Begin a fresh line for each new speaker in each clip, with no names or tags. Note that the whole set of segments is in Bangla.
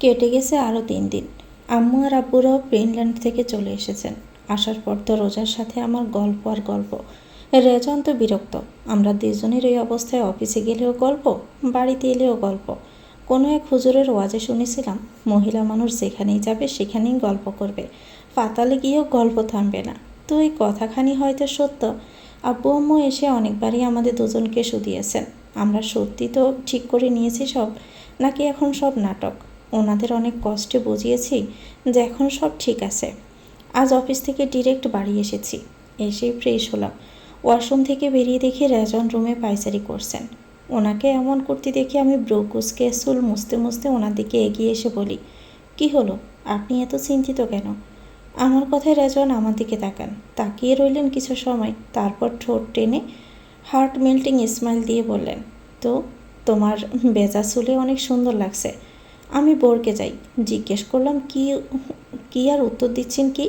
কেটে গেছে আরও তিন দিন। আম্মু আর আব্বুরাও ফিনল্যান্ড থেকে চলে এসেছেন। আসার পর তো রোজার সাথে আমার গল্প আর গল্প। রেজন তো বিরক্ত। আমরা দুজনের এই অবস্থায় অফিসে গেলেও গল্প, বাড়িতে এলেও গল্প। কোনো এক হুজুরের ওয়াজে শুনেছিলাম, মহিলা মানুষ যেখানেই যাবে সেখানেই গল্প করবে। পাতালে গিয়েও গল্প থামবে না। তো এই কথাখানি হয়তো সত্য। আব্বু আম্মু এসে অনেকবারই আমাদের দুজনকে শুধিয়েছেন। আমরা সত্যি তো ঠিক করে নিয়েছি সব, নাকি এখন সব নাটক? ওনাদের অনেক কষ্টে বুঝিয়েছি যে এখন সব ঠিক আছে। আজ অফিস থেকে ডিরেক্ট বাড়ি এসেছি। এসেই ফ্রেশ হলাম। ওয়াশরুম থেকে বেরিয়ে দেখি রেজন রুমে পাইচারি করছেন। ওনাকে এমন করতে দেখে আমি ব্রোকুসকে চুল মুছতে মুছতে ওনার দিকে এগিয়ে এসে বলি, কি হলো? আপনি এত চিন্তিত কেন? আমার কথায় রেজন আমার দিকে তাকান। তাকিয়ে রইলেন কিছু সময়, তারপর ঠোঁট টেনে হার্ট মেল্টিং স্মাইল দিয়ে বললেন, তো, তোমার বেজা চুলে অনেক সুন্দর লাগছে। আমি বরকে যাই। জিজ্ঞেস করলাম, কি কি আর উত্তর দিচ্ছেন কি?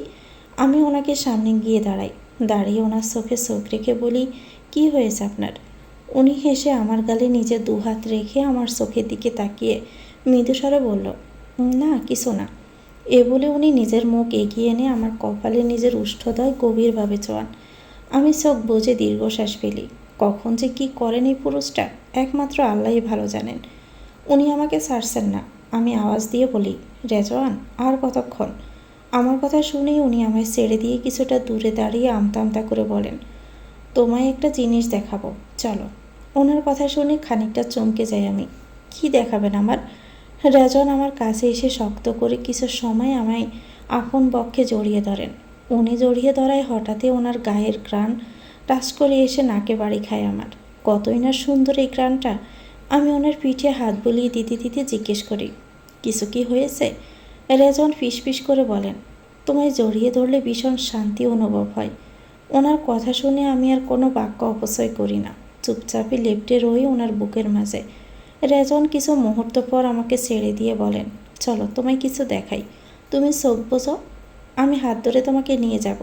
আমি ওনাকে সামনে গিয়ে দাঁড়াই। দাঁড়িয়ে ওনার চোখে চোখ রেখে বলি, কি হয়েছে আপনার? উনি হেসে আমার গালে নিজের দু হাত রেখে আমার চোখের দিকে তাকিয়ে মৃদুস্বরে বলল, না, কিছু না। এ বলে উনি নিজের মুখ এগিয়ে এনে আমার কপালে নিজের উষ্ঠদয়, গভীরভাবে চোয়ান আমি চোখ বুঝে দীর্ঘশ্বাস ফেলি। কখন যে কি করেন এই পুরুষটা? একমাত্র আল্লাহই ভালো জানেন। উনি আমাকে ছাড়ছেন না। আমি আওয়াজ দিয়ে বলি, রেজওয়ান, আর কতক্ষণ? আমার কথা শুনেই উনি আমায় ছেড়ে দিয়ে কিছুটা দূরে দাঁড়িয়ে আমতা আমতা করে বলেন, তোমায় একটা জিনিস দেখাবো, চলো। ওনার কথা শুনে খানিকটা চমকে যাই আমি। কি দেখাবেন আমার? রেজন আমার কাছে এসে শক্ত করে কিছু সময় আমায় আপন বক্ষে জড়িয়ে ধরেন। উনি জড়িয়ে ধরায় হঠাৎই ওনার গায়ের গ্রান টাচ করে এসে নাকে বাড়ি খায় আমার। কতই না সুন্দর এই গ্রানটা আমি ওনার পিঠে হাত বুলিয়ে দিতে দিতে জিজ্ঞেস করি কিছু কি হয়েছে? রেজন ফিস ফিস করে বলেন, তোমায় জড়িয়ে ধরলে ভীষণ শান্তি অনুভব হয়। ওনার কথা শুনে আমি আর কোনো বাক্য অপচয় করি না। চুপচাপে লেপটে রই ওনার বুকের মাঝে। রেজন কিছু মুহূর্ত পর আমাকে ছেড়ে দিয়ে বলেন, চলো, তোমায় কিছু দেখাই। তুমি চোখ বোঝো। আমি হাত ধরে তোমাকে নিয়ে যাব।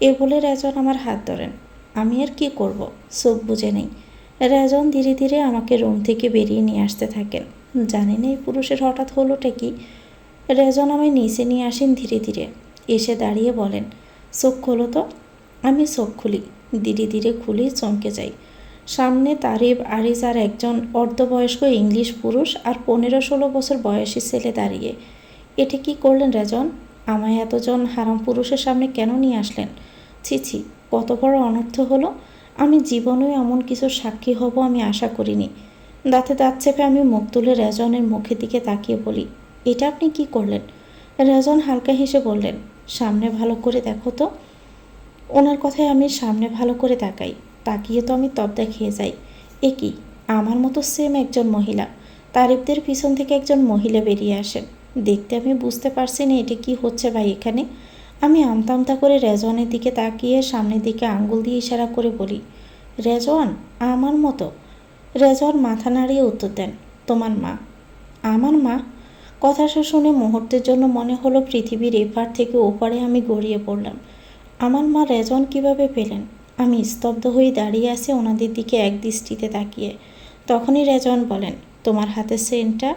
এ বলে রেজন আমার হাত ধরেন। আমি আর কি করব? চোখ বুঝে নেই। রেজন ধীরে ধীরে আমাকে রুম থেকে বেরিয়ে নিয়ে আসতে থাকেন। জানি না এই পুরুষের হঠাৎ হলোটা কি। রেজন আমায় নিচে নিয়ে আসেন ধীরে ধীরে। এসে দাঁড়িয়ে বলেন, চোখ খোলো তো। আমি চোখ খুলি, ধীরে ধীরে খুলি চমকে যাই। সামনে তারিব আরিজ আর একজন অর্ধবয়স্ক ইংলিশ পুরুষ আর পনেরো ষোলো বছর বয়সী ছেলে দাঁড়িয়ে। এটা কি করলেন রেজন? আমায় এতজন হারাম পুরুষের সামনে কেন নিয়ে আসলেন? ছি ছি, কত বড় অনর্থ হলো। আমি জীবনেও এমন কিছু সাক্ষী হব আমি আশা করিনি। দাঁতে দাঁত চেপে আমি মুখ তুলে রেজনের মুখের দিকে তাকিয়ে বলি, এটা আপনি কি করলেন? রেজন হালকা হেসে বললেন, সামনে ভালো করে দেখো তো। ওনার কথায় আমি সামনে ভালো করে তাকাই, তাকিয়ে তো আমি তবদা খেয়ে যাই। এ কি, আমার মতো সেম একজন মহিলা? তারিফদের পিছন থেকে একজন মহিলা বেরিয়ে আসেন। দেখতে আমি বুঝতে পারছি না এটা কি হচ্ছে ভাই এখানে। আমি আমতা আমতা করে রেজওয়ানের দিকে তাকিয়ে সামনের দিকে আঙ্গুল দিয়ে ইশারা করে বলি রেজওয়ান আমার মতো? রেজওয়ান মাথা নাড়িয়ে উত্তর দেন, তোমার মা। আমার মা? কথাটা শুনে মুহূর্তের জন্য মনে হলো পৃথিবীর এপার থেকে ওপারে আমি গড়িয়ে পড়লাম। আমার মা রেজন কীভাবে পেলেন? আমি স্তব্ধ হয়ে দাঁড়িয়ে আছি ওনাদের দিকে এক দৃষ্টিতে তাকিয়ে। তখনই রেজন বলেন, তোমার হাতের সেন্টটা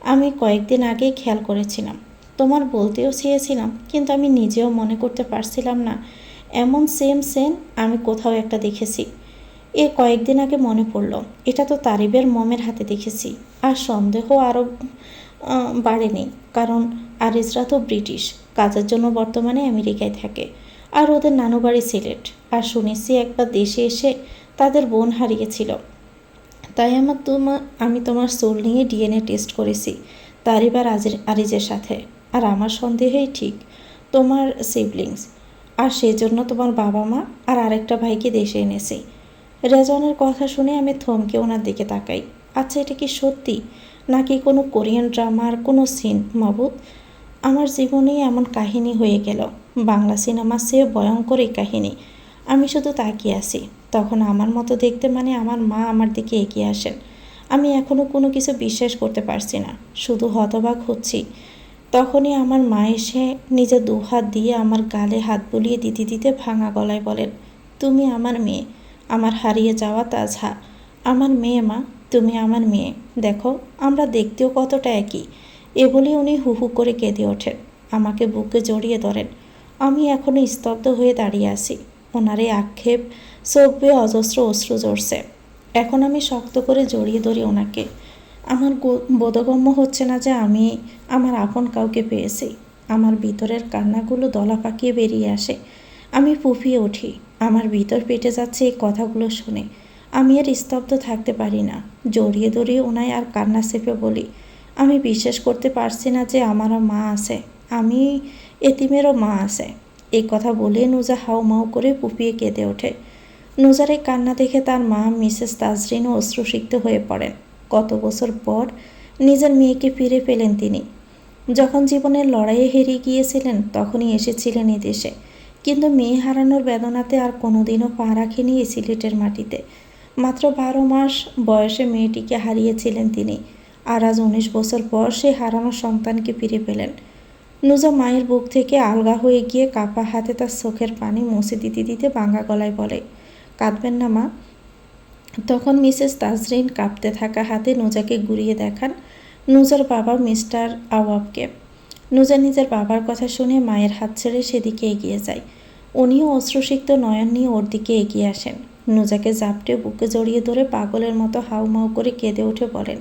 আমি কয়েকদিন আগেই খেয়াল করেছিলাম। তোমার বলতেও চেয়েছিলাম, কিন্তু আমি নিজেও মনে করতে পারছিলাম না। এমন সেম সেন আমি কোথাও একটা দেখেছি। এ কয়েকদিন আগে মনে পড়ল, এটা তো তারিবের মমের হাতে দেখেছি। আর সন্দেহ আরও বাড়েনি, কারণ আরিজরা তো ব্রিটিশ, কাজের জন্য বর্তমানে আমেরিকায় থাকে। আর ওদের নানু বাড়ি সিলেট, আর শুনেছি একবার দেশে এসে তাদের বোন হারিয়েছিল। তাই আমার তোমার আমি তোমার সোল নিয়ে ডিএনএ টেস্ট করেছি তারিবার আজির, আরিজের সাথে। আর আমার সন্দেহই ঠিক, তোমার সিবলিংস আর সেই জন্য তোমার বাবা মা আর আরেকটা ভাইকে দেশে এনেছি। রেজনের কথা শুনে আমি থমকে ওনার দিকে তাকাই। আচ্ছা এটা কি সত্যি? নাকি কোনো কোরিয়ান ড্রামার কোনো সিন, মাবুদ? আমার জীবনেই এমন কাহিনী হয়ে গেল। বাংলা সিনেমার চেয়ে ভয়ঙ্কর এই কাহিনী। আমি শুধু তাকিয়ে আছি। তখন আমার মতো দেখতে মানে আমার মা আমার দিকে এগিয়ে আসেন। আমি এখনও কোনো কিছু বিশ্বাস করতে পারছি না। শুধু হতবাক হচ্ছি। তখনই আমার মা এসে নিজের দু হাত দিয়ে আমার গালে হাত বুলিয়ে দিতে দিতে ভাঙা গলায় বলেন, তুমি আমার মেয়ে। আমার হারিয়ে যাওয়া তাজহা আমার মেয়ে মা, তুমি আমার মেয়ে। দেখো, আমরা দেখতেও কতটা একই। এ বলে উনি হু হু করে কেঁদে ওঠেন। আমাকে বুকে জড়িয়ে ধরেন। আমি এখনও স্তব্ধ হয়ে দাঁড়িয়ে আছি। ওনার এই আক্ষেপ, চোখ বেয়ে অজস্র অশ্রু ঝরছে। এখন আমি শক্ত করে জড়িয়ে ধরি ওনাকে। আমার বোধগম্য হচ্ছে না যে আমি আমার আপন কাউকে পেয়েছি। আমার ভিতরের কান্নাগুলো দলা পাকিয়ে বেরিয়ে আসে। আমি ফুফিয়ে উঠি। আমার ভিতর পেটে যাচ্ছে এই কথাগুলো শুনে। আমি আর স্তব্ধ থাকতে পারি না। জড়িয়ে ধরিয়ে ওনায় আর কান্না চেপে বলি, আমি বিশ্বাস করতে পারছি না যে আমারও মা আছে। আমি এতিমেরও মা আছে। এই কথা বলে নুজা হাউ মাউ করে পুপিয়ে কেঁদে ওঠে। নুজার এই কান্না দেখে তার মা মিসেস তাজরিনও অশ্রুসিক্ত হয়ে পড়েন। কত বছর পর নিজের মেয়েকে ফিরে পেলেন তিনি। যখন জীবনের লড়াইয়ে হেরিয়ে গিয়েছিলেন, তখনই এসেছিলেন এদেশে দেশে। কিন্তু মেয়ে হারানোর বেদনাতে আর কোনোদিনও পা রাখেনি এই সিলেটের মাটিতে। মাত্র বারো মাস বয়সে মেয়েটিকে হারিয়েছিলেন তিনি আর আজ উনিশ বছর পর সে হারানো সন্তানকে ফিরে পেলেন। নুজা মায়ের বুক থেকে আলগা হয়ে গিয়ে কাপা হাতে তার চোখের পানি মুছে দিতে দিতে বাঙ্গা গলায় বলে, কাঁদবেন না মা। তখন মিসেস তাজরিন কাঁপতে থাকা হাতে নুজাকে ঘুরিয়ে দেখান নুজার বাবা মিস্টার আওয়াবকে। নুজা নিজের বাবার কথা শুনে মায়ের হাত ছেড়ে সেদিকে এগিয়ে যায়। উনিও অশ্রুসিক্ত নয়ন নিয়ে ওর দিকে এগিয়ে আসেন। নুজাকে জাপটে বুকে জড়িয়ে ধরে পাগলের মতো হাউমাউ করে কেঁদে উঠে বলেন,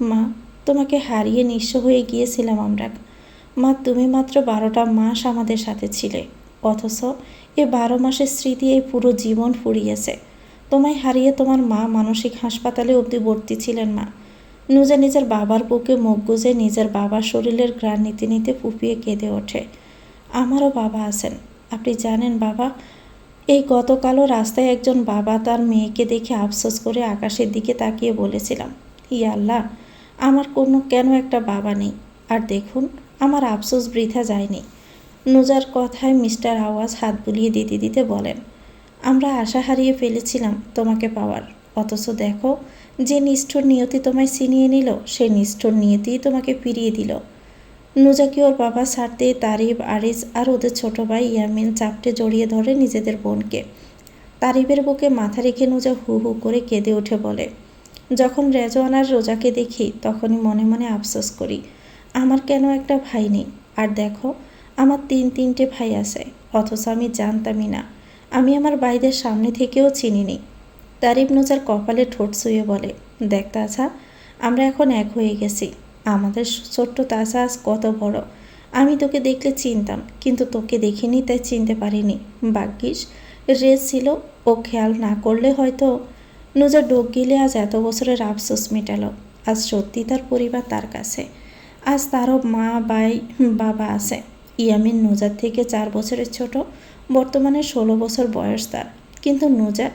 মা, তোমাকে হারিয়ে নিঃস্ব হয়ে গিয়েছিলাম আমরা। মা, তুমি মাত্র বারোটা মাস আমাদের সাথে ছিলে। অথচ এ বারো মাসের স্মৃতি এই পুরো জীবন ফুরিয়েছে। তোমায় হারিয়ে তোমার মা মানসিক হাসপাতালে অবধি ভর্তি ছিলেন মা। নুজা নিজের বাবার বুকে মুখ গুজে নিজের বাবার শরীরের গ্রাণ নিতে নিতে ফুপিয়ে কেঁদে ওঠে। আমারও বাবা আছেন। আপনি জানেন বাবা, এই গতকালও রাস্তায় একজন বাবা তার মেয়েকে দেখে আফসোস করে আকাশের দিকে তাকিয়ে বলেছিলাম ইয়া আল্লাহ, আমার কোনো কেন একটা বাবা নেই? আর দেখুন, আমার আফসোস বৃথা যায়নি। নুজার কথায় মিস্টার আওয়াজ হাত বুলিয়ে দিতে দিতে বলেন, আমরা আশা হারিয়ে ফেলেছিলাম তোমাকে পাওয়ার, অথচ দেখো, যে নিষ্ঠুর নিয়তি তোমায় ছিনিয়ে নিল সেই নিষ্ঠুর নিয়তিই তোমাকে ফিরিয়ে দিল। নুজাকে ওর বাবা ছাড়তে তারিব, আরিজ আর ওদের ছোট ভাই ইয়ামিন চাপটে জড়িয়ে ধরে নিজেদের বোনকে। তারিবের বুকে মাথা রেখে নুজা হু হু করে কেঁদে উঠে বলে, যখন রেজওয়ান আর রোজাকে দেখি, তখনই মনে মনে আফসোস করি। আমার কেন একটা ভাই নেই? আর দেখো, আমার তিন তিনটে ভাই আছে, অথচ আমি জানতামই না। আমি আমার ভাইদের সামনে থেকেও চিনিনি। তারিফ নুজার কপালে ঠোঁট শুয়ে বলে, দেখ তাছা, আমরা এখন এক হয়ে গেছি। আমাদের ছোট্ট তাছা আজ কত বড়। আমি তোকে দেখলে চিনতাম, কিন্তু তোকে দেখিনি তাই চিনতে পারিনি। ভাগ্যিস রেস ছিল, ও খেয়াল না করলে হয়তো নুজা ডোক গিলে আজ এত বছরের আফসোস মেটালো। আজ সত্যি তার পরিবার তার কাছে। আজ তারও মা, ভাই, বাবা আছে। ইয়ামিন নুজার থেকে চার বছরের ছোট, বর্তমানে ষোলো বছর বয়স তার। কিন্তু নুজা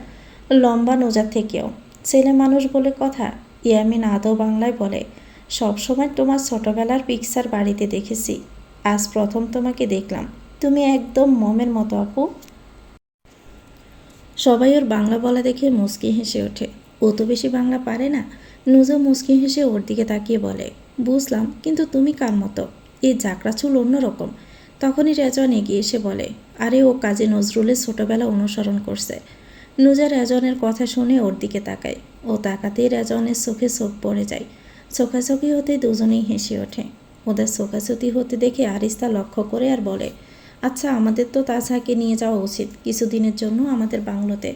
লম্বা নুজার থেকেও। ছেলে মানুষ বলে কথা, ইয়ামিন আদৌ বাংলায় বলে সবসময় তোমার ছোটবেলার পিকচার বাড়িতে দেখেছি। আজ প্রথম তোমাকে দেখলাম। তুমি একদম মমের মতো, আপু। সবাই ওর বাংলা বলা দেখে মুচকি হেসে ওঠে। ও তো বেশি বাংলা পারে না। নুজো মুচকি হেসে ওর দিকে তাকিয়ে বলে, বুঝলাম, কিন্তু তুমি কার মতো? এই জাকড়া চুল অন্যরকম। তখনই রেজন এগিয়ে এসে বলে, আরে ও কাজে নজরুলের ছোটবেলা অনুসরণ করছে। নুজা রেজনের কথা শুনে ওর দিকে তাকায়। ও তাকাতেই রেজনের চোখে চোখ পড়ে যায়। চোখাচোখি হতে দুজনেই হেসে ওঠে। ওদের চোখাচুতি হতে দেখে আরিস্তা লক্ষ্য করে আর বলে আচ্ছা আমাদের তো তাজহাকে নিয়ে যাওয়া উচিত। কিছুদিনের জন্য আমাদের বাংলোতে।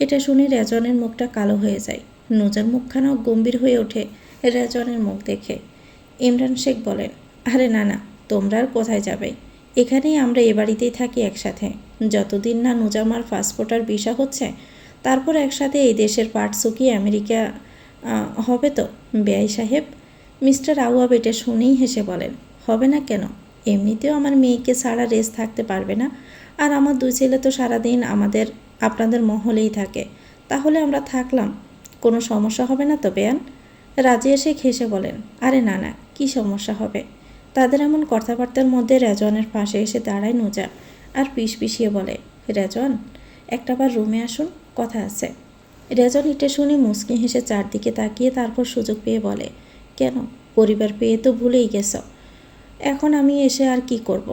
এটা শুনে রেজনের মুখটা কালো হয়ে যায়। নুজার মুখখানাও গম্ভীর হয়ে ওঠে রেজনের মুখ দেখে। ইমরান শেখ বলেন, আরে না না, তোমরা আর কোথায় যাবে? এখানেই আমরা এ বাড়িতেই থাকি একসাথে। যতদিন না নুজামার পাসপোর্ট আর ভিসা হচ্ছে, তারপর একসাথে এই দেশের পাট শুকিয়ে আমেরিকা হবে তো, বেআই সাহেব? মিস্টার আউয়াব এটা শুনেই হেসে বলেন, হবে না কেন? এমনিতেও আমার মেয়েকে সারা রেস থাকতে পারবে না। আর আমার দুই ছেলে তো সারাদিন আমাদের, আপনাদের মহলেই থাকে। তাহলে আমরা থাকলাম। কোনো সমস্যা হবে না তো, বেয়ান? রাজি এসে হেসে বলেন, আরে না না, কী সমস্যা হবে? তাদের এমন কথাবার্তার মধ্যে রেজনের পাশে এসে দাঁড়ায় নোজা আর পিস পিছিয়ে বলে রেজন একটাবার রুমে আসুন, কথা আছে। রেজন এটা শুনে মুসকি হেসে চারদিকে তাকিয়ে তারপর সুযোগ পেয়ে বলে, কেন? পরিবার পেয়ে তো ভুলেই গেছ। এখন আমি এসে আর কি করব।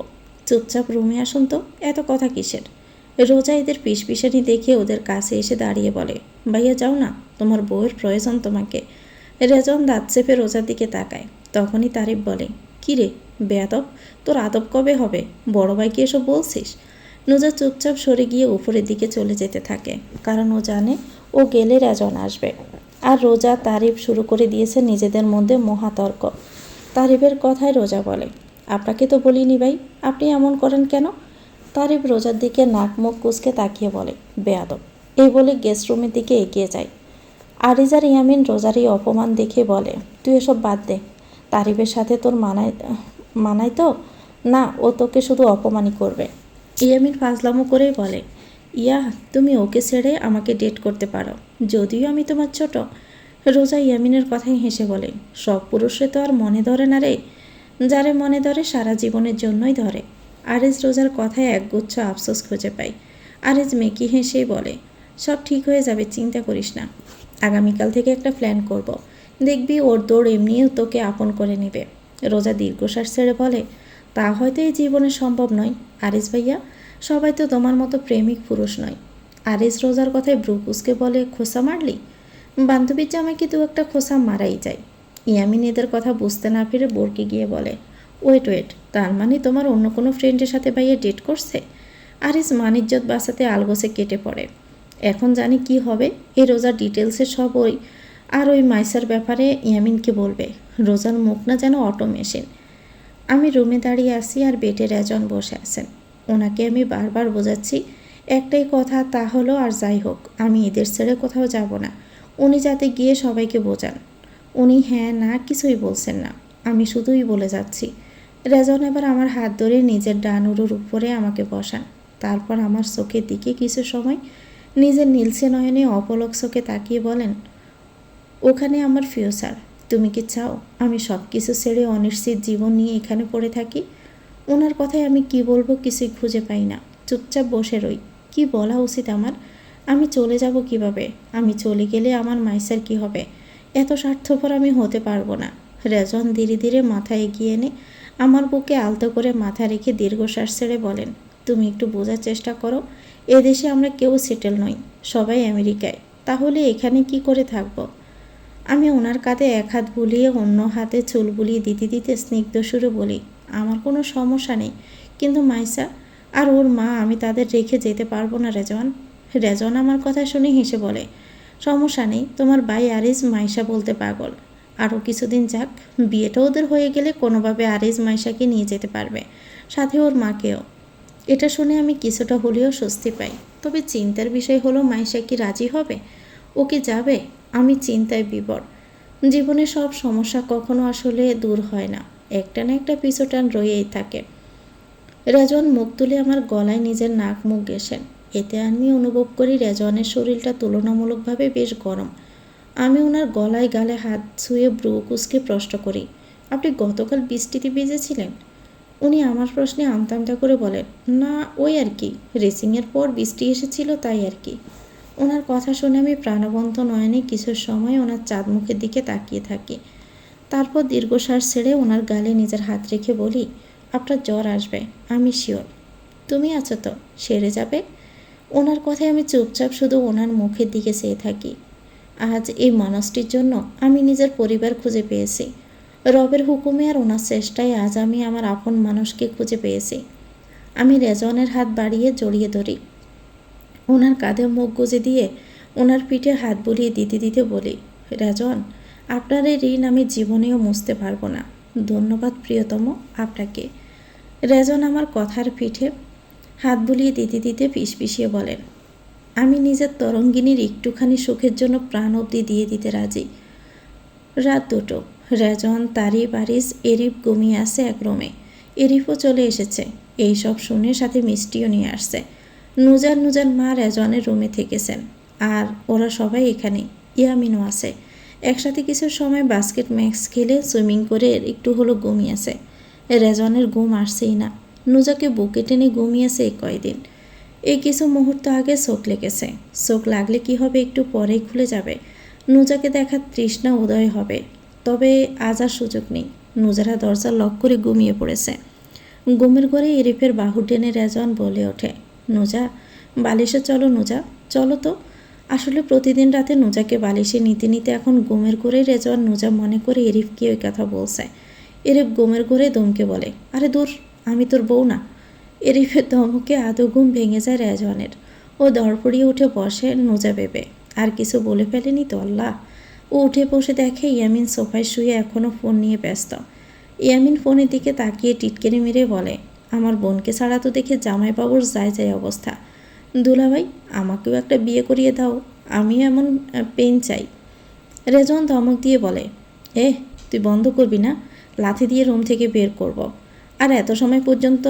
চুপচাপ রুমে আসুন তো, এত কথা কিসের? রোজা এদের পিস পিসানি দেখে ওদের কাছে এসে দাঁড়িয়ে বলে, ভাইয়া, যাও না, তোমার বউয়ের প্রয়োজন তোমাকে। রেজন দাঁত চেপে রোজার দিকে তাকায়। তখনই তারিফ বলে, কী রে, বেয়াদব, তোর আদব কবে হবে? বড় ভাইকে এসব বলছিস? নুজা চুপচাপ সরে গিয়ে উপরের দিকে চলে যেতে থাকে, কারণ ও জানে ও গেলে রেজন আসবে। আর রোজা তারিফ শুরু করে দিয়েছে নিজেদের মধ্যে মহাতর্ক। তারিফের কথায় রোজা বলে। আপনাকে তো বলিনি ভাই, আপনি এমন করেন কেন? তারিফ রোজার দিকে নাক মুখ কুচকে তাকিয়ে বলে, বেয়াদব। এই বলে গেস্ট রুমের দিকে এগিয়ে যায়। আরিজার ইয়ামিন রোজার এই অপমান দেখে বলে, তুই এসব বাদ দে। তারিফের সাথে তোর মানায় মানায় তো? না, ও তোকে শুধু অপমানই করবে। ইয়ামিন ফাজলামো করেই বলে ইয়া, তুমি ওকে ছেড়ে আমাকে ডেট করতে পারো। যদিও আমি তোমার ছোট। রোজা ইয়ামিনের কথাই হেসে বলে। সব পুরুষে তো আর মনে ধরে না রে। যারে মনে ধরে সারা জীবনের জন্যই ধরে। আরেজ রোজার কথায় একগুচ্ছ আফসোস খুঁজে পাই আরেজ মেকি হেসেই বলে, সব ঠিক হয়ে যাবে, চিন্তা করিস না। আগামীকাল থেকে একটা প্ল্যান করব। দেখবি ওর দৌড় এমনিও তোকে আপন করে নেবে। রোজা দীর্ঘশ্বাস ছেড়ে বলে, তা হয়তো এই জীবনে সম্ভব নয়। আরিস ভাইয়া সবাই তো তোমার মতো প্রেমিক পুরুষ নয়। আরিস রোজার কথায় ব্রুকুসকে বলে, খোসা মারলি? বান্ধবীর জামাইকে দু একটা খোসা মারাই যায়। ইয়ামিন এদের কথা বুঝতে না পেরে বরকে গিয়ে বলে, ওয়েট ওয়েট, তার মানে তোমার অন্য কোনো ফ্রেন্ডের সাথে ভাইয়া ডেট করছে? আরিস মানিজ্জত বাসাতে আলগোসে কেটে পড়ে। এখন জানি কি হবে এই রোজার ডিটেলসে সব ওই, আর ওই মাইসার ব্যাপারে ইয়ামিনকে বলবে, রোজার মুখ না যেন অটো মেশিন আমি রুমে দাঁড়িয়ে আছি আর বেটে রেজন বসে আছেন। ওনাকে আমি বারবার বোঝাচ্ছি, একটাই কথা তা হলো আর যাই হোক, আমি এদের ছেড়ে কোথাও যাব না। উনি যাতে গিয়ে সবাইকে বোঝান। উনি হ্যাঁ না কিছুই বলছেন না। আমি শুধুই বলে যাচ্ছি। রেজন এবার আমার হাত ধরে নিজের ডান উরুর উপরে আমাকে বসান। তারপর আমার চোখের দিকে কিছু সময় নিজের নীলসে নয়নে অপলক চোখে তাকিয়ে বলেন, ওখানে আমার ফিউচার। তুমি কি চাও আমি সব কিছু ছেড়ে অনিশ্চিত জীবন নিয়ে এখানে পড়ে থাকি? ওনার কথায় আমি কি বলব কিছুই খুঁজে পাই না। চুপচাপ বসে রই। কি বলা উচিত আমার? আমি চলে যাব কীভাবে? আমি চলে গেলে আমার মাইসার কি হবে? এত স্বার্থপর আমি হতে পারব না। রেজন ধীরে ধীরে মাথা এগিয়ে এনে আমার বুকে আলতো করে মাথা রেখে দীর্ঘশ্বাস ছেড়ে বলেন, তুমি একটু বোঝার চেষ্টা করো। এদেশে আমরা কেউ সেটেল নই। সবাই আমেরিকায়। তাহলে এখানে কি করে থাকব? আমি ওনার কাঁধে এক হাত বুলিয়ে অন্য হাতে চুল বুলিয়ে দিতে দিতে স্নিগ্ধ সুরে বলি আমার কোনো সমস্যা নেই। কিন্তু মাইসা, আর ওর মা, আমি তাদের রেখে যেতে পারব না রেজন রেজন আমার কথা শুনে হেসে বলে, সমস্যা নেই, তোমার ভাই আরিজ মাইশা বলতে পাগল। আরও কিছুদিন যাক, বিয়েটা ওদের হয়ে গেলে কোনোভাবে আরিজ মাইশাকে নিয়ে যেতে পারবে, সাথে ওর মাকেও। এটা শুনে আমি কিছুটা হলেও স্বস্তি পাই। তবে চিন্তার বিষয় হলো মাইশা কি রাজি হবে? ও কি যাবে? আমি চিন্তায় বিবর। জীবনে সব সমস্যা কখনো আসলে দূর হয় না। একটা না একটা পিছুটান রয়েই থাকে। রেজন মুখ তুলে আমার গলায় নিজের নাক মুখ গেছেন এতে আমি অনুভব করি রেজনের শরীরটা তুলনামূলকভাবে বেশ গরম। আমি ওনার গলায় গালে হাত ছুঁয়ে ব্রু কুসকে প্রশ্ন করি, আপনি গতকাল বৃষ্টিতে ভিজেছিলেন? উনি আমার প্রশ্নে আমতা আমতা করে বলেন, না, ওই আর কি। রেসিংয়ের পর বৃষ্টি এসেছিল তাই আর কি। ওনার কথা শুনে আমি প্রাণবন্ত নয়নে কিছু সময় ওনার চাঁদ মুখের দিকে তাকিয়ে থাকি। তারপর দীর্ঘশ্বাস ছেড়ে ওনার গালে নিজের হাত রেখে বলি, আপনার জ্বর আসবে, আমি শিওর। তুমি আছো তো, সেরে যাবে? ওনার কথায় আমি চুপচাপ শুধু ওনার মুখের দিকে চেয়ে থাকি। আজ এই মানুষটির জন্য আমি নিজের পরিবার খুঁজে পেয়েছি। রবের হুকুমে আর ওনার চেষ্টায় আজ আমি আমার আপন মানুষকে খুঁজে পেয়েছি। আমি রেজনের হাত বাড়িয়ে জড়িয়ে ধরি। ওনার কাঁধে মুখ গুজে দিয়ে ওনার পিঠে হাত বুলিয়ে দিতে দিতে বলি, রাজন আপনার এই ঋণ আমি জীবনেও মুছতে পারব না। ধন্যবাদ প্রিয়তম আপনাকে। রেজন আমার কথার পিঠে হাত বুলিয়ে দিতে দিতে পিস পিছিয়ে বলেন, আমি নিজের তরঙ্গিনীর একটুখানি সুখের জন্য প্রাণ অবধি দিয়ে দিতে রাজি। রাত দুটো, রেজন, তারি, বারিস এরিফ ঘুমিয়ে আসে এক রুমে। এরিফও চলে এসেছে। এই সব শুনে সাথে মিষ্টিও নিয়ে আসছে। নুজার নুজার মা রেজনের রুমে থেকেছেন। আর ওরা সবাই এখানে। ইয়ামিনও আছে। একসাথে কিছু সময় বাস্কেট ম্যাক্স খেলে সুইমিং করে একটু হলো ঘুমিয়েছে রেজনের ঘুম আসছেই না। নুজাকে বুকে টেনে ঘুমিয়েছে কয়দিন। এই কিছু মুহূর্ত আগে চোখ লেগেছে। চোখ লাগলে কি হবে একটু পরেই খুলে যাবে। নুজাকে দেখার তৃষ্ণা উদয় হবে। তবে আজ আর সুযোগ নেই। নুজারা দরজা লক করে ঘুমিয়ে পড়েছে। ঘুমের ঘরে এরিফের বাহু টেনে রেজন বলে ওঠে, নুজা, বালিশে চলো নুজা, চলো তো। আসলে প্রতিদিন রাতে নুজাকে বালিশে নিতে নিতে এখন গোমের ঘরে রেজওয়ান নুজা মনে করে এরিফকে ওই কথা বলছে। এরিফ গোমের ঘরে দমকে বলে, আরে দূর, আমি তোর বউ না। এরিফের দমকে আদৌ ঘুম ভেঙে যায় রেজওয়ানের। ও দরপড়িয়ে উঠে বসে নোজা ভেবে আর কিছু বলে ফেলেনি তো আল্লাহ? ও উঠে বসে দেখে ইয়ামিন সোফায় শুয়ে এখনও ফোন নিয়ে ব্যস্ত। ইয়ামিন ফোনের দিকে তাকিয়ে টিটকেরি মেরে বলে, আমার বোনকে ছাড়া তো দেখে জামাইবাবুর যায় যায় অবস্থা। দুলাভাই, আমাকেও একটা বিয়ে করিয়ে দাও, আমিও এমন পেন চাই। রেজন ধমক দিয়ে বলে এ তুই বন্ধ করবি না, লাথি দিয়ে রুম থেকে বের করব। আর এত সময় পর্যন্ত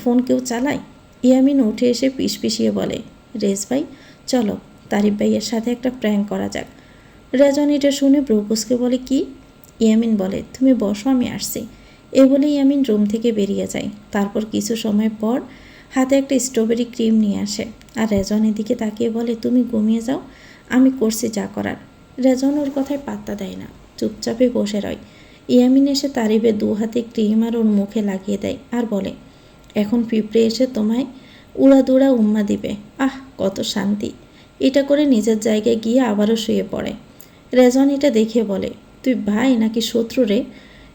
ফোন কেউ চালায়? ইয়ামিন উঠে এসে পিস পিসিয়ে বলে, রেজ ভাই, চলো, তারিফ ভাইয়ের সাথে একটা প্র্যাঙ্ক করা যাক। রেজন এটা শুনে ব্রুকুসকে বলে, কি? ইয়ামিন বলে, তুমি বসো, আমি আসছি। এ বলে ইয়ামিন রুম থেকে বেরিয়ে যায়। তারপর কিছু সময় পর হাতে একটা স্ট্রবেরি ক্রিম নিয়ে আসে। আর রেজন এদিকে তাকিয়ে বলে, তুমি ঘুমিয়ে যাও, আমি করছি যা করার। রেজন ওর কথায় পাত্তা দেয় না, চুপচাপে বসে রয়। ইয়ামিন এসে তারিবে দু হাতে ক্রিম আর ওর মুখে লাগিয়ে দেয় আর বলে, এখন পিঁপড়ে এসে তোমায় উড়াদুড়া উম্মা দিবে। আহ, কত শান্তি। এটা করে নিজের জায়গায় গিয়ে আবারও শুয়ে পড়ে। রেজন এটা দেখে বলে, তুই ভাই নাকি শত্রু রে?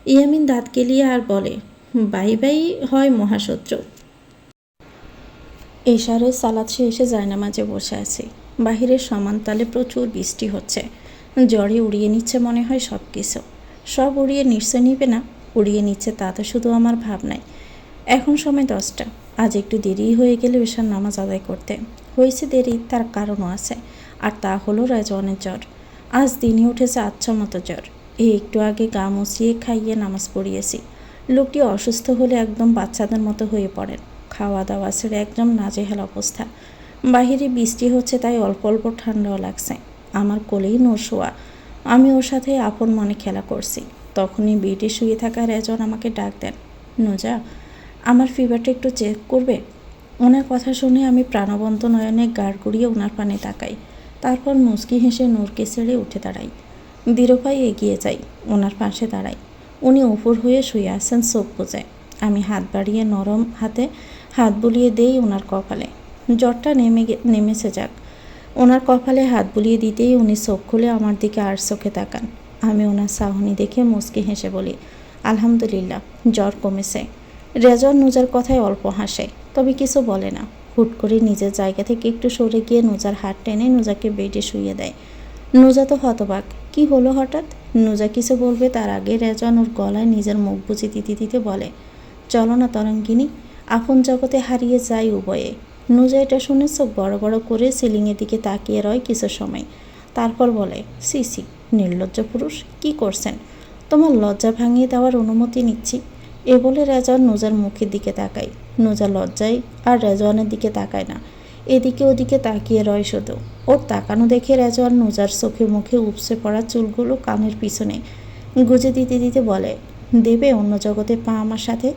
ইয়ামিন দাঁত কেলিয়ে আর বলে, বাই বাই হয় মহাশত্রু। এশারে সালাদ শেষে জায়নামাজে বসে আছি। বাহিরের সমান তালে প্রচুর বৃষ্টি হচ্ছে। জ্বরে উড়িয়ে নিচ্ছে মনে হয় সব কিছু সব উড়িয়ে নিশ্চয় নিবে না? উড়িয়ে নিচ্ছে তা তো শুধু আমার ভাবনায় এখন সময় দশটা। আজ একটু দেরি হয়ে গেলে এশার নামাজ আদায় করতে। হয়েছে দেরি, তার কারণও আছে। আর তা হলো রাজওয়ানের জ্বর। আজ দিনে উঠেছে আচ্ছা মতো জ্বর। এই একটু আগে গা মুছিয়ে খাইয়ে নামাজ পড়িয়েছি। লোকটি অসুস্থ হলে একদম বাচ্চাদের মতো হয়ে পড়েন। খাওয়া দাওয়া ছেড়ে একদম নাজেহাল অবস্থা। বাহিরে বৃষ্টি হচ্ছে তাই অল্প অল্প ঠান্ডাও লাগছে। আমার কোলেই নোর শোয়া। আমি ওর সাথে আপন মনে খেলা করছি। তখনই বেডে শুয়ে থাকা রেজন আমাকে ডাক দেন, নোজা, আমার ফিভারটা একটু চেক করবে? ওনার কথা শুনে আমি প্রাণবন্ত নয়নে গাড় গড়িয়ে ওনার পানে তাকাই। তারপর মুচকি হেসে নূরকে ছেড়ে উঠে দাঁড়াই। দৃঢ়পাই এগিয়ে যাই, ওনার পাশে দাঁড়াই। উনি উপর হয়ে শুয়ে আছেন চোখ বোঝায় আমি হাত বাড়িয়ে নরম হাতে হাত বুলিয়ে দেই ওনার কপালে। জ্বরটা নেমে নেমেছে যাক। ওনার কপালে হাত বুলিয়ে দিতেই উনি চোখ খুলে আমার দিকে আর চোখে তাকান। আমি ওনার সাহনি দেখে মুচকি হেসে বলি, আলহামদুলিল্লাহ, জ্বর কমেছে। রেজন নুজার কথায় অল্প হাসে, তবে কিছু বলে না। হুট করে নিজের জায়গা থেকে একটু সরে গিয়ে নুজার হাত টেনে নুজাকে বেডে শুয়ে দেয়। নুজা তো হতবাক। কি হলো হঠাৎ? নুজা কিছু বলবে তার আগে রেজন ওর গলায় নিজের মুখ বুঝে দিতে দিতে বলে, চলো না তরঙ্গিনী আপন জগতে হারিয়ে যায় উভয়ে। নুজা এটা শুনে চোখ বড় বড় করে সিলিংয়ের দিকে তাকিয়ে রয় কিছু সময়। তারপর বলে, সি সি, নির্লজ্জ পুরুষ, কি করছেন? তোমার লজ্জা ভাঙিয়ে দেওয়ার অনুমতি নিচ্ছি। এ বলে রেজন নুজার মুখের দিকে তাকাই নুজা লজ্জায় আর রেজওয়ানের দিকে তাকায় না। এদিকে ওদিকে তাকিয়ে রয় শুধু। ওর তাকানো দেখে রেজওয়ান নুজার চোখে মুখে উপসে পড়া চুলগুলো কানের পিছনে গুজে দিতে দিতে বলে, দেবে অন্য জগতে পা আমার সাথে?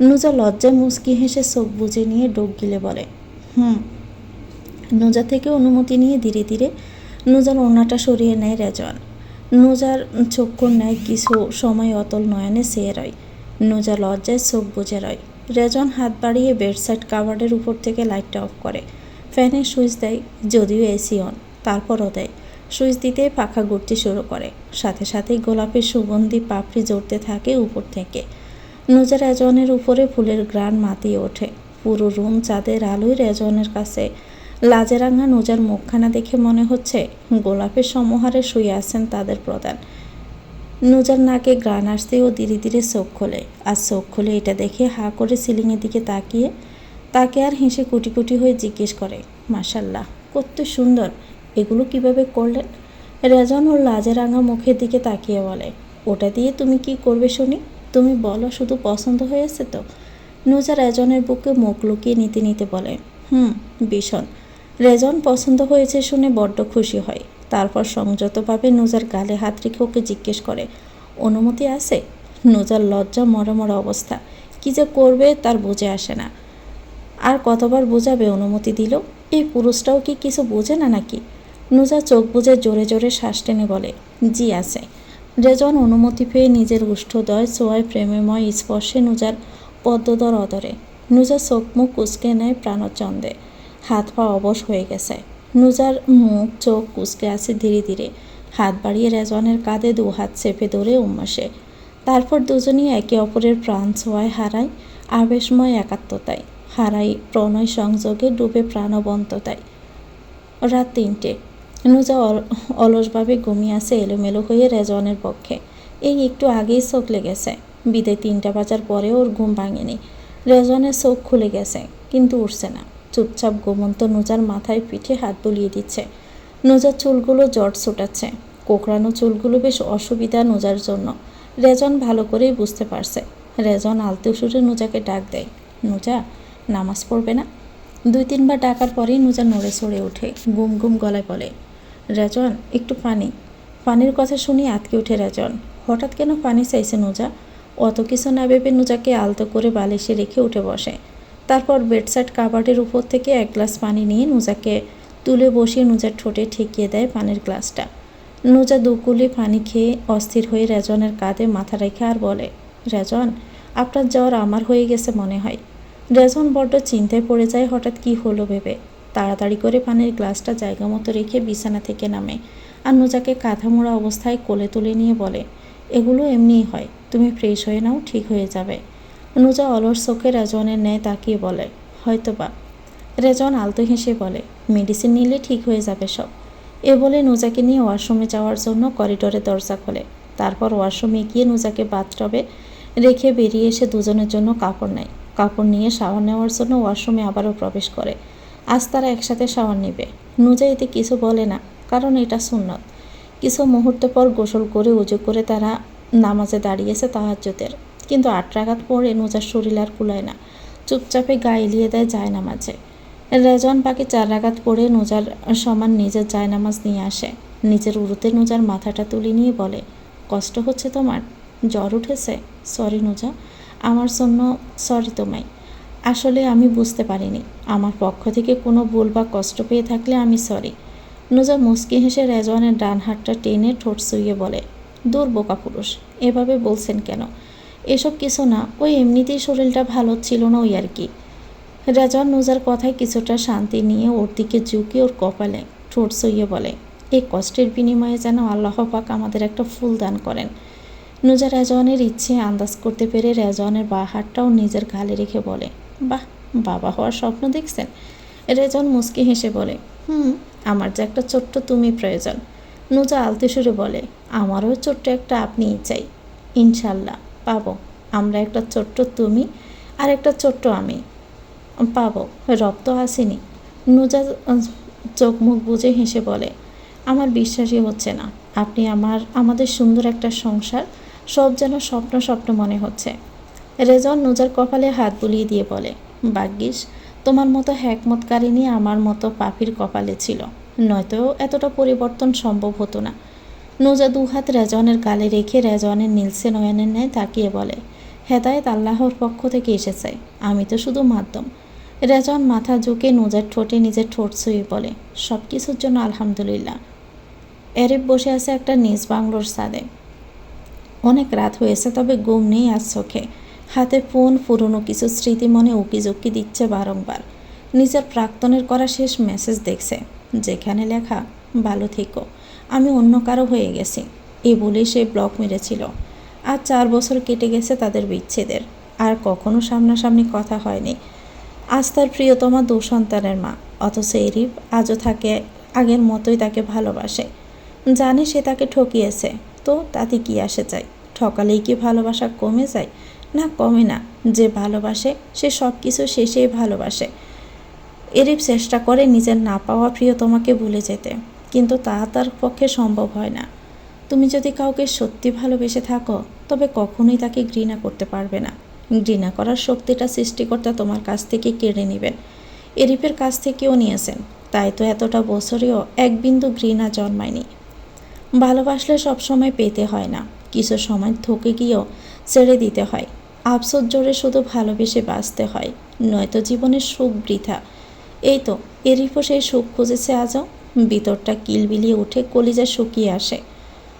নুজা লজ্জায় মুচকি হেসে চোখ বুজে নিয়ে ডোক গিলে বলে, হুম। নুজা থেকে অনুমতি নিয়ে ধীরে ধীরে নুজার ওনাটা সরিয়ে নেয় রেজওয়ান। নুজার চক্ষুর নেয় কিছু সময় অতল নয়নে চেয়ে রয়। নুজা লজ্জায় চোখ বুঝে রয়। রেজন হাত বাড়িয়ে বেডসাইড কাভার্ডের উপর থেকে লাইটটা অফ করে। ফ্যানের সুইচ দেয়, যদিও এসি অন, তারপরও দেয়। সুইচ দিতে পাখা ঘুরতে শুরু করে। সাথে সাথেই গোলাপের সুগন্ধি পাপড়ি জড়তে থাকে উপর থেকে। নুজা রেজনের উপরে ফুলের গ্রান মাতিয়ে ওঠে। পুরো রুম চাঁদের আলোয় রেজনের কাছে। লাজেরাঙা নুজার মুখখানা দেখে মনে হচ্ছে গোলাপের সমহারে শুয়ে আছেন তাদের প্রধান। নুজার নাকে গ্রান আসতেও ধীরে ধীরে চোখ খোলে। আর চোখ খুলে এটা দেখে হা করে সিলিংয়ের দিকে তাকিয়ে তাকে আর হেসে কুটি কুটি হয়ে জিজ্ঞেস করে মাসাল্লাহ কত সুন্দর। এগুলো কীভাবে করলেন? রেজন ওর লাজেরাঙা মুখের দিকে তাকিয়ে বলে, ওটা দিয়ে তুমি কি করবে শুনি? তুমি বলো, শুধু পছন্দ হয়েছে তো? নুজা রেজনের বুকে মুখ লুকিয়ে নিতে নিতে বলে, হুম, ভীষণ। রেজন পছন্দ হয়েছে শুনে বড্ড খুশি হয়। তারপর সংযতভাবে নুজার গালে হাত রেখে ওকে জিজ্ঞেস করে, অনুমতি আছে? নুজার লজ্জা মরা মরা অবস্থা। কী যে করবে তার বুঝে আসে না। আর কতবার বোঝাবে অনুমতি দিল? এই পুরুষটাও কি কিছু বোঝে না নাকি? নুজা চোখ বুঝে জোরে জোরে শ্বাস টেনে বলে, জি, আছে। রেজন অনুমতি পেয়ে নিজের উষ্ঠদয় ছোঁয়ায় প্রেমেময় স্পর্শে নুজার পদ্মদর অদরে। নুজা চোখ মুখ কুচকে নেয় প্রাণচন্দে। হাত পা অবশ হয়ে গেছে। নুজার মুখ, চোখ কুচকে আছে ধীরে ধীরে। হাত বাড়িয়ে রেজনের কাঁধে দু হাত চেপে ধরে উম্মাসে তারপর দুজনই একে অপরের প্রাণ ছোঁয়ায় হারায় আবেশময় একাত্মতায়। হারাই প্রণয় সংযোগে ডুবে প্রাণবন্ততায়। রাত তিনটে। নুজা অল- অলসভাবে ঘুমিয়ে আছে, এলোমেলো হয়ে রেজওয়ানের পক্ষে। এই একটু আগেই চোখ লেগেছে। বিদে তিনটা বাজার পরেও ওর ঘুম ভাঙেনি। রেজওয়ানের চোখ খুলে গেছে, কিন্তু উঠছে না। চুপচাপ ঘুমন্ত নুজার মাথায় পিঠে হাত বুলিয়ে দিচ্ছে। নুজার চুলগুলো জট ছুটাচ্ছে। কোকড়ানো চুলগুলো বেশ অসুবিধা নুজার জন্য। রেজন ভালো করেই বুঝতে পারছে। রেজন আলতু সুরে নুজাকে ডাক দেয়, নুজা, নামাজ পড়বে না? দুই তিনবার ডাকার পরেই নুজা নড়ে চড়ে ওঠে। গুম গুম গলায় বলে রেজন, একটু পানি। পানির কথা শুনি আতকে ওঠে রেজন। হঠাৎ কেন পানি চাইছে নুজা? অত কিছু না ভেবে নুজাকে আলতো করে বালিশে রেখে উঠে বসে। তারপর বেডসাইড কাবার্ডের উপর থেকে এক গ্লাস পানি নিয়ে নুজাকে তুলে বসিয়ে নুজার ঠোঁটে ঠেকিয়ে দেয় পানির গ্লাসটা। নুজা দুকুলি পানি খেয়ে অস্থির হয়ে রেজনের কাঁধে মাথা রেখে আর বলে, রেজন, আপনার জ্বর আমার হয়ে গেছে মনে হয়। রেজন বড্ড চিন্তায় পড়ে যায় হঠাৎ কি হলো ভেবে। তাড়াতাড়ি করে পানির গ্লাসটা জায়গা মতো রেখে বিছানা থেকে নামে। আর নুজাকে কাঁধা মোড়া অবস্থায় কোলে তুলে নিয়ে বলে, এগুলো এমনিই হয়, তুমি ফ্রেশ হয়ে নাও, ঠিক হয়ে যাবে। নুজা অলস চোখে রেজনের ন্যায় তাকিয়ে বলে হয়তো বা রেজন আলতো হেসে বলে, মেডিসিন নিলে ঠিক হয়ে যাবে সব। এ বলে নুজাকে নিয়ে ওয়াশরুমে যাওয়ার জন্য করিডোরে দরজা খোলে। তারপর ওয়াশরুমে গিয়ে নুজাকে বাথটবে রেখে বেরিয়ে এসে দুজনের জন্য কাপড় নেয়। কাপড় নিয়ে শাওয়ার নেওয়ার জন্য ওয়াশরুমে আবারও প্রবেশ করে। আজ তারা একসাথে শাওয়ার নেবে। নুজা এতে কিছু বলে না, কারণ এটা সুন্নত। কিছু মুহূর্ত পর গোসল করে উজু করে তারা নামাজে দাঁড়িয়েছে তাহাজ্জুদের। কিন্তু আট পরে নুজার শরীর আর কুলায় না। চুপচাপে গা এলিয়ে দেয় যায় নামাজে রেজন বাকি চার রাগাত পড়ে নুজার সমান নিজের জায়নামাজ নিয়ে আসে। নিজের উরুতে নুজার মাথাটা তুলে নিয়ে বলে, কষ্ট হচ্ছে তোমার? জ্বর উঠেছে? সরি নুজা, আমার জন্য সরি তোমায়। আসলে আমি বুঝতে পারিনি। আমার পক্ষ থেকে কোনো ভুল বা কষ্ট পেয়ে থাকলে আমি সরি নুজা মুচকি হেসে রেজওয়ানের ডান হাতটা টেনে ঠোঁট শুইয়ে বলে, দূর বোকা পুরুষ, এভাবে বলছেন কেন? এসব কিছু না, ওই এমনিতেই শরীরটা ভালো ছিল না ওই আর কি। রেজওয়ান নুজার কথায় কিছুটা শান্তি নিয়ে ওর দিকে ঝুঁকে ওর কপালে ঠোঁট সইয়ে বলে এই কষ্টের বিনিময়ে যেন আল্লাহ পাক আমাদের একটা ফুল দান করেন। নুজা রেজওয়ানের ইচ্ছে আন্দাজ করতে পেরে রেজওয়ানের বা হাতটাও নিজের গালে রেখে বলে বাহ, বাবা হওয়ার স্বপ্ন দেখছেন? রেজন মুচকি হেসে বলে, হুম, আমার যে একটা ছোট্ট তুমি প্রয়োজন। নুজা আলতে সুরে বলে, আমারও ছোট্ট একটা আপনিই চাই। ইনশাল্লাহ, পাবো। আমরা একটা ছোট্ট তুমি আর একটা ছোট্ট আমি। পাবো, রব তো আসেনি নুজা চোখ মুখ বুঝে হেসে বলে, আমার বিশ্বাসই হচ্ছে না। আপনি আমার, আমাদের সুন্দর একটা সংসার, সব যেন স্বপ্ন স্বপ্ন মনে হচ্ছে। রেজন নুজার কপালে হাত বুলিয়ে দিয়ে বলে, ভাগ্যিস, তোমার মতো হ্যাকমতকারিনী আমার মতো পাপির কপালে ছিল। নয়তো এতটা পরিবর্তন সম্ভব হতো না। নুজা দুহাত রেজনের গালে রেখে রেজনের নীলসে নয়নের ন্যায় তাকিয়ে বলে, হেদায়েত আল্লাহর পক্ষ থেকে এসেছে। আমি তো শুধু মাধ্যম। রেজন মাথা ঝুঁকে নুজার ঠোঁটে নিজের ঠোঁট ছুঁয়ে বলে সব কিছুর জন্য আলহামদুলিল্লাহ। এরিফ বসে আছে একটা নিজ বাংলোর সাদে অনেক রাত হয়েছে, তবে ঘুম নেই আজ চোখে। হাতে ফোন, পুরনো কিছু স্মৃতি মনে উকিঝুঁকি দিচ্ছে বারংবার। নিজের প্রাক্তনের করা শেষ মেসেজ দেখছে, যেখানে লেখা, ভালো থেকো, আমি অন্য কারও হয়ে গেছি। এ বলেই সে ব্লক মেরেছিল। আর চার বছর কেটে গেছে তাদের বিচ্ছেদের। আর কখনো সামনাসামনি কথা হয়নি। আজ তার প্রিয়তমা দু সন্তানের মা। অথচ এরিফ আজও থাকে, আগের মতোই তাকে ভালোবাসে। জানে সে তাকে ঠকিয়েছে, তো তাতে কি আসে যায়? ঠকালেই কি ভালোবাসা কমে যায়? কমে না। যে ভালোবাসে, সে সব কিছু শেষেই ভালোবাসে। এরিফ চেষ্টা করে নিজের না পাওয়া প্রিয়তমাকে ভুলে যেতে, কিন্তু তা তার পক্ষে সম্ভব হয় না। তুমি যদি কাউকে সত্যি ভালোবেসে থাকো, তবে কখনোই তাকে ঘৃণা করতে পারবে না। ঘৃণা করার শক্তিটা সৃষ্টিকর্তা তোমার কাছ থেকে কেড়ে নেবেন। এরিফের কাছ থেকেও নিয়েছেন, তাই তো এতটা বছরেও এক বিন্দু ঘৃণা জন্মায়নি। ভালোবাসলে সবসময় পেতে হয় না, কিছু সময় থকে গিয়েও ছেড়ে দিতে হয়। আফসোস জোরে শুধু ভালোবেসে বাঁচতে হয়, নয়তো জীবনের সুখ বৃথা। এই তো, এরিফও সেই সুখ খুঁজেছে আজও। ভিতরটা কিলবিলিয়ে উঠে কলিজা শুকিয়ে আসে।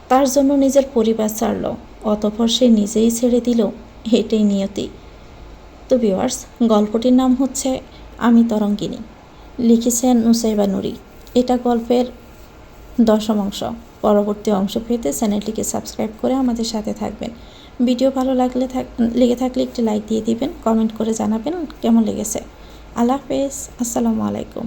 তার জন্য নিজের পরিবার ছাড়ল, অতপর সে নিজেই ছেড়ে দিল হেঁটেই নিয়তি। তো ভিওয়ার্স গল্পটির নাম হচ্ছে আমি তরঙ্গিনী। লিখেছেন নুসাইবা নুরি। এটা গল্পের দশম অংশ। পরবর্তী অংশ পেতে চ্যানেলটিকে সাবস্ক্রাইব করে আমাদের সাথে থাকবেন। ভিডিও ভালো লাগলে থাক, লেগে থাকলে একটি লাইক দিয়ে দিবেন কমেন্ট করে জানাবেন কেমন লেগেছে। আল্লাহ হাফেজ, আসসালামু আলাইকুম।